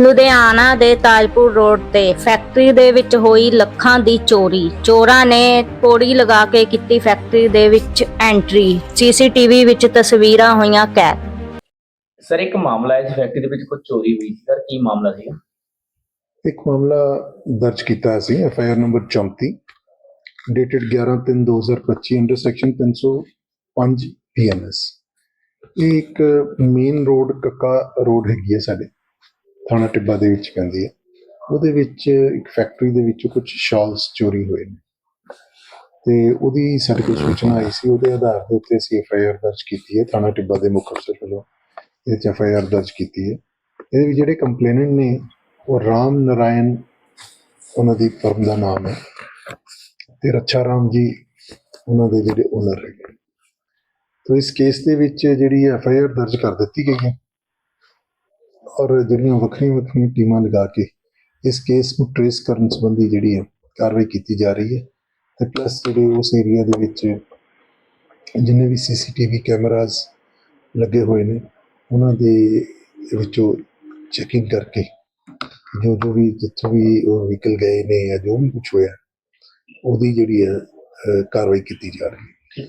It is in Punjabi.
ਲੁਧਿਆਣਾ ਦੇ ਤਾਜਪੁਰ ਰੋਡ ਤੇ ਫੈਕਟਰੀ ਦੇ ਵਿੱਚ ਹੋਈ ਲੱਖਾਂ ਦੀ ਚੋਰੀ। ਚੋਰਾਂ ਨੇ ਪੌੜੀ ਲਗਾ ਕੇ ਕੀਤੀ ਫੈਕਟਰੀ ਦੇ ਵਿੱਚ ਐਂਟਰੀ। ਸੀਸੀਟੀਵੀ ਵਿੱਚ ਤਸਵੀਰਾਂ ਹੋਈਆਂ ਕੈਦ। ਸਰ ਇੱਕ ਮਾਮਲਾ ਹੈ ਇਸ ਫੈਕਟਰੀ ਦੇ ਵਿੱਚ ਕੁਝ ਚੋਰੀ ਹੋਈ ਸੀ। ਸਰ ਕੀ ਮਾਮਲਾ ਸੀਗਾ? ਇੱਕ ਮਾਮਲਾ ਦਰਜ ਕੀਤਾ ਸੀ F I R number 34 dated 11/3/2025 under section 305 PNS ਇਹ ਇੱਕ ਮੇਨ ਰੋਡ ਕੱਕਾ ਰੋਡ ਹੈਗੀ ਹੈ ਸਾਡੇ। ਥਾਣਾ ਟਿੱਬਾ ਦੇ ਵਿੱਚ ਪੈਂਦੀ ਹੈ। ਉਹਦੇ ਵਿੱਚ ਇੱਕ ਫੈਕਟਰੀ ਦੇ ਵਿੱਚੋਂ ਕੁਝ ਸ਼ਾਲਸ ਚੋਰੀ ਹੋਏ ਨੇ। ਤੇ ਉਹਦੀ ਸਾਡੇ ਕੋਲ ਸੂਚਨਾ ਆਈ ਸੀ, ਉਹਦੇ ਆਧਾਰ ਦੇ ਉੱਤੇ ਅਸੀਂ ਐਫ ਆਈ ਆਰ ਦਰਜ ਕੀਤੀ ਹੈ, ਥਾਣਾ ਟਿੱਬਾ ਦੇ ਮੁੱਖ ਅਫਸਰ ਵੱਲੋਂ ਇਹ 'ਚ ਐਫ ਆਈ ਆਰ ਦਰਜ ਕੀਤੀ ਹੈ। ਇਹਦੇ ਵਿੱਚ ਜਿਹੜੇ ਕੰਪਲੇਨੈਂਟ ਨੇ, ਉਹ ਰਾਮ ਨਰਾਇਣ ਉਹਨਾਂ ਦੀ ਫਰਮ ਦਾ ਨਾਮ ਹੈ ਤੇ ਰੱਛਾ ਰਾਮ ਜੀ ਉਹਨਾਂ ਦੇ ਜਿਹੜੇ ਓਨਰ ਹੈਗੇ ਤੋ ਇਸ ਕੇਸ ਦੇ ਵਿੱਚ ਜਿਹੜੀ ਐਫ ਆਈ ਆਰ ਦਰਜ ਕਰ ਦਿੱਤੀ ਗਈ ਹੈ ਔਰ ਜਿਹੜੀਆਂ ਵੱਖਰੀਆਂ ਵੱਖਰੀਆਂ ਟੀਮਾਂ ਲਗਾ ਕੇ ਇਸ ਕੇਸ ਨੂੰ ਟ੍ਰੇਸ ਕਰਨ ਸੰਬੰਧੀ ਜਿਹੜੀ ਹੈ ਕਾਰਵਾਈ ਕੀਤੀ ਜਾ ਰਹੀ ਹੈ। ਤੇ ਪਲੱਸ ਜਿਹੜੇ ਉਸ ਏਰੀਆ ਦੇ ਵਿੱਚ ਜਿੰਨੇ ਵੀ ਸੀਸੀਟੀਵੀ ਕੈਮਰਾਜ਼ ਲੱਗੇ ਹੋਏ ਨੇ, ਉਹਨਾਂ ਦੇ ਵਿੱਚੋਂ ਚੈਕਿੰਗ ਕਰਕੇ ਜੋ ਜੋ ਵੀ ਜਿੱਥੋਂ ਵੀ ਉਹ ਵਹੀਕਲ ਗਏ ਨੇ ਜਾਂ ਜੋ ਵੀ ਕੁਝ ਹੋਇਆ, ਉਹਦੀ ਜਿਹੜੀ ਹੈ ਕਾਰਵਾਈ ਕੀਤੀ ਜਾ ਰਹੀ ਹੈ।